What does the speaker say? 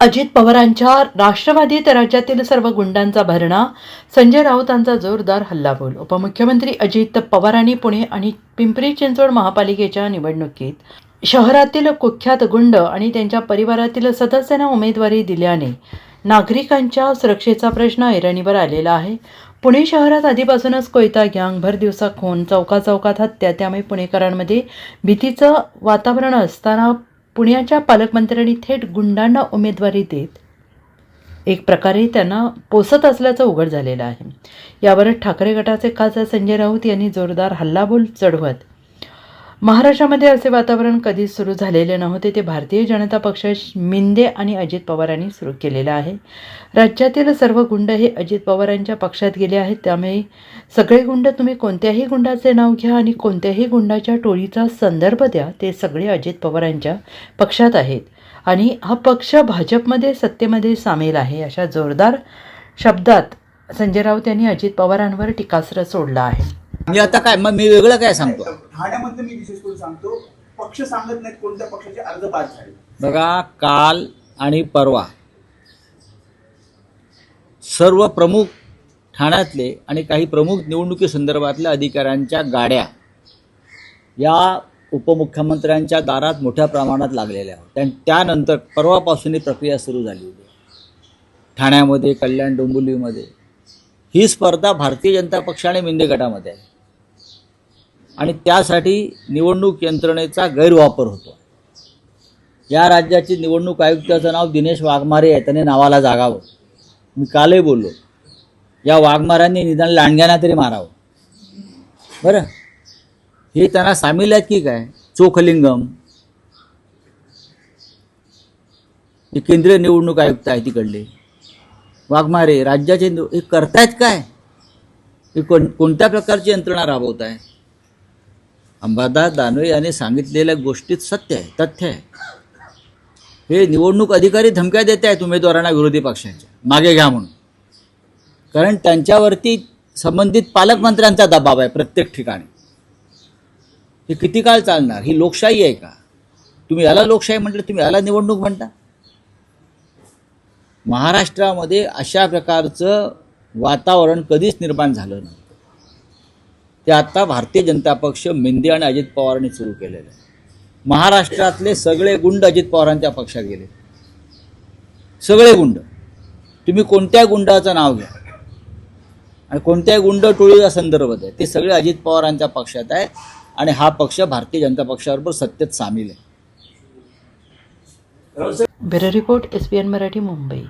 अजित पवारांच्या राष्ट्रवादीत राज्यातील सर्व गुंडांचा भरणा संजय राऊतांचा जोरदार हल्लाबोल. उपमुख्यमंत्री अजित पवारांनी पुणे आणि पिंपरी चिंचवड महापालिकेच्या निवडणुकीत शहरातील कुख्यात गुंड आणि त्यांच्या परिवारातील सदस्यांना उमेदवारी दिल्याने नागरिकांच्या सुरक्षेचा प्रश्न ऐरणीवर आलेला आहे. पुणे शहरात आधीपासूनच कोयता गँग भर दिवसा खून चौका चौकात हत्या त्यामुळे पुणेकरांमध्ये भीतीचं वातावरण असताना पुण्याच्या पालकमंत्र्यांनी थेट गुंडांना उमेदवारी देत एक प्रकारे त्यांना पोसत असल्याचं उघड झालेलं आहे. यावर ठाकरे गटाचे खासदार संजय राऊत यांनी जोरदार हल्लाबोल चढवत महाराष्ट्रामध्ये असे वातावरण कधीच सुरू झालेले नव्हते. ते भारतीय जनता पक्ष मिंदे आणि अजित पवारांनी सुरू केलेलं आहे. राज्यातील सर्व गुंड हे अजित पवारांच्या पक्षात गेले आहेत. त्यामुळे सगळे गुंड तुम्ही कोणत्याही गुंडाचे नाव घ्या आणि कोणत्याही गुंडाच्या टोळीचा संदर्भ द्या. ते सगळे अजित पवारांच्या पक्षात आहेत. आणि हा पक्ष भाजपमध्ये सत्तेमध्ये सामील आहे. अशा जोरदार शब्दात संजय राऊत यांनी अजित पवारांवर टीकास्त्र सोडला आहे. मी आता काय मग मी वेगळं काय सांगतो? ठाण्यामध्ये मी विशेष करून सांगतो पक्ष सांगत नाहीत कोणत्या पक्षाचे अर्ज बाद झाले. बघा काल आणि परवा सर्व प्रमुख ठाण्यातले आणि काही प्रमुख निवडणुकी संदर्भातल्या अधिकाऱ्यांच्या गाड्या या उपमुख्यमंत्र्यांच्या दारात मोठ्या प्रमाणात लागलेल्या होत्या. आणि त्यानंतर परवापासून ही प्रक्रिया सुरू झाली होती. ठाण्यामध्ये कल्याण डोंबिवलीमध्ये. ही स्पर्धा भारतीय जनता पक्ष आणि मिंदे गटामध्ये आहे. आणि त्यासाठी निवडणूक यंत्रणेचा गैरवापर होतो. या राज्याचे निवडणूक आयुक्ताचं नाव दिनेश वाघमारे आहे त्याने नावाला जागावं. मी कालही बोललो या वाघमारांनी निदान लांडग्यांना तरी मारावं. बरं? हे त्यांना सामील आहेत की काय? चोखलिंगम. हे केंद्रीय निवडणूक आयुक्त आहे तिकडले. वाघमारे राज्याचे हे करतायत काय? हे कोण कोणत्या प्रकारची यंत्रणा राबवत आहे अंबादास दानवे यांनी सांगितलेल्या गोष्टीत सत्य आहे तथ्य आहे. हे निवडणूक अधिकारी धमक्या देत आहेत उमेदवारांना विरोधी पक्षांच्या. मागे घ्या म्हणून. कारण त्यांच्यावरती संबंधित पालकमंत्र्यांचा दबाव आहे प्रत्येक ठिकाणी. हे किती काळ चालणार? ही लोकशाही आहे का? तुम्ही याला लोकशाही म्हटलं तुम्ही याला निवडणूक म्हणता? महाराष्ट्रामध्ये अशा प्रकारचं वातावरण कधीच निर्माण झालं नाही. ते आता भारतीय जनता पक्ष मेंदे आणि अजित पवारांनी सुरू केलेलं. आहे महाराष्ट्रातले सगळे गुंड अजित पवारांच्या पक्षात गेले. सगळे गुंड. तुम्ही कोणत्या गुंडाचं नाव घ्या. आणि कोणत्या गुंड टोळीचा संदर्भ आहे ते सगळे अजित पवारांच्या पक्षात आहे आणि हा पक्ष भारतीय जनता पक्षाबरोबर सत्तेत सामील आहे. Bureau report S B N Marathi Mumbai.